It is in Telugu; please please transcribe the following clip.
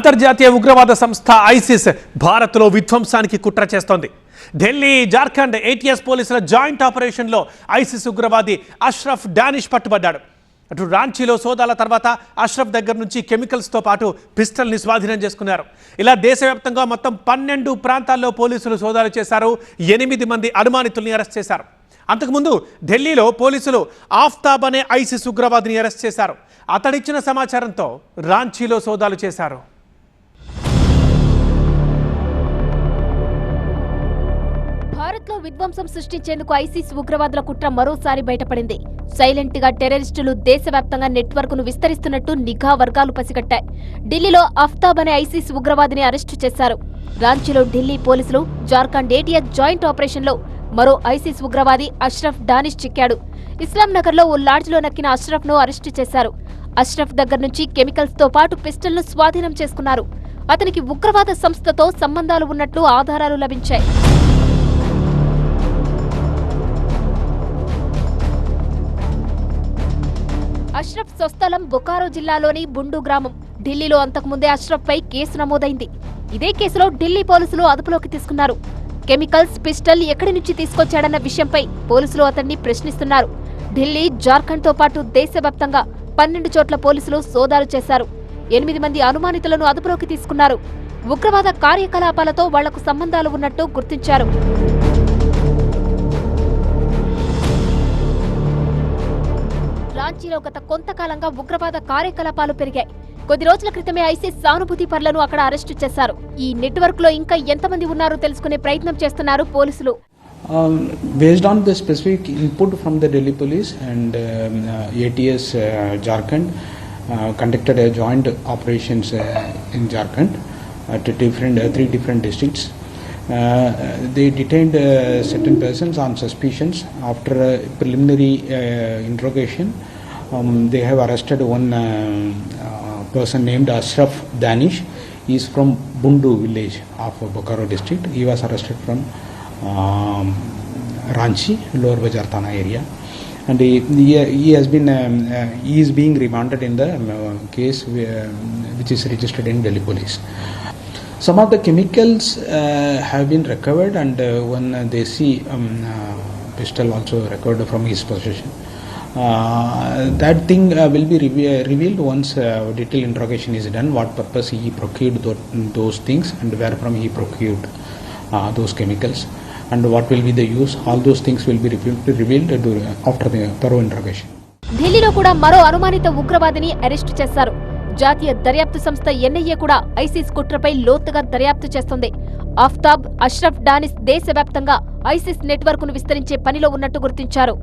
అంతర్జాతీయ ఉగ్రవాద సంస్థ ఐసిస్ భారత్లో విధ్వంసానికి కుట్ర చేస్తోంది. ఢిల్లీ జార్ఖండ్ ఏటీఎస్ పోలీసుల జాయింట్ ఆపరేషన్లో ఐసిస్ ఉగ్రవాది అష్రఫ్ డానిష్ పట్టుబడ్డాడు. అటు రాంచీలో సోదాల తర్వాత అష్రఫ్ దగ్గర నుంచి కెమికల్స్తో పాటు పిస్టల్ని స్వాధీనం చేసుకున్నారు. ఇలా దేశవ్యాప్తంగా మొత్తం పన్నెండు ప్రాంతాల్లో పోలీసులు సోదాలు చేశారు. ఎనిమిది మంది అనుమానితుల్ని అరెస్ట్ చేశారు. అంతకుముందు ఢిల్లీలో పోలీసులు ఆఫ్తాబ్ అనే ఐసిస్ ఉగ్రవాదిని అరెస్ట్ చేశారు. అతడిచ్చిన సమాచారంతో రాంచీలో సోదాలు చేశారు. భారత్లో విధ్వంసం సృష్టించేందుకు ఐసిస్ ఉగ్రవాదుల కుట్ర మరోసారి బయటపడింది. సైలెంట్గా టెర్రరిస్టులు దేశవ్యాప్తంగా నెట్వర్క్ను విస్తరిస్తున్నట్టు నిఘా వర్గాలు పసిగట్టాయి. ఢిల్లీలో అఫ్తాబ్ అనే ఐసిస్ ఉగ్రవాదిని అరెస్టు చేశారు. రాంచీలో ఢిల్లీ పోలీసులు జార్ఖండ్ ఏటీఎస్ జాయింట్ ఆపరేషన్లో మరో ఐసిస్ ఉగ్రవాది అష్రఫ్ డానిష్ చిక్కాడు. ఇస్లాం నగర్లో ఓ లాడ్జ్లో నక్కిన అష్రఫ్ను అరెస్టు చేశారు. అష్రఫ్ దగ్గర నుంచి కెమికల్స్తో పాటు పిస్టల్ను స్వాధీనం చేసుకున్నారు. అతనికి ఉగ్రవాద సంస్థతో సంబంధాలు ఉన్నట్లు ఆధారాలు లభించాయి. స్వస్థలం బొకారో జిల్లాలోని బుండు గ్రామం. ఢిల్లీలో అంతకుముందే అష్రఫ్ పై కేసు నమోదైంది. ఇదే కేసులో ఢిల్లీ పోలీసులు అదుపులోకి తీసుకున్నారు. కెమికల్స్ పిస్టల్ ఎక్కడి నుంచి తీసుకొచ్చాడన్న విషయంపై పోలీసులు అతన్ని ప్రశ్నిస్తున్నారు. ఢిల్లీ జార్ఖండ్తో పాటు దేశవ్యాప్తంగా పన్నెండు చోట్ల పోలీసులు సోదాలు చేశారు. ఎనిమిది మంది అనుమానితులను అదుపులోకి తీసుకున్నారు. ఉగ్రవాద కార్యకలాపాలతో వాళ్ళకు సంబంధాలు ఉన్నట్టు గుర్తించారు. లో గత కొంతకాలంగా ఉగ్రవాద కార్యకలాపాలు పెరిగాయి. కొద్ది రోజుల క్రితమే ఐసీ సానుభూతి పర్లను అక్కడ అరెస్టు చేశారు. ఈ నెట్వర్క్లో ఇంకా ఎంతమంది ఉన్నారో తెలుసుకునే ప్రయత్నం చేస్తున్నారు పోలీసులు. Based on the specific input from the Delhi police and ATS Jharkhand conducted joint operations in Jharkhand different three different districts they detained certain persons on suspicions after preliminary interrogation um, they have arrested one uh, uh, person named Ashraf Danish. He is from Bundu village of Bokaro district. He was arrested from um, Ranchi, Lower Bajar Thana area. And he, he, he has been, um, uh, he is being remanded in the um, uh, case uh, which is registered in Delhi police. Some of the chemicals uh, have been recovered and uh, one uh, they see um, uh, pistol also recovered from his possession. Uh, that thing uh, will be re revealed once uh, detailed interrogation is done. What purpose he procured th those things and where from he procured uh, those chemicals and what will be the use. All those things will be revealed, revealed dur- after the thorough interrogation. ఢిల్లీలో కూడా మరో అనుమానిత ఉగ్రవాదిని అరెస్టు చేశారు జాతీయ దర్యాప్తు సంస్థ ఎన్ఐఏ కూడా ఐసిస్ కుట్రపై లోతుగా దర్యాప్తు చేస్తోంది అఫ్తాబ్ అష్రఫ్ డానిస్ దేశవ్యాప్తంగా ఐసిస్ నెట్వర్క్ను విస్తరించే పనిలో ఉన్నట్టు గుర్తించారు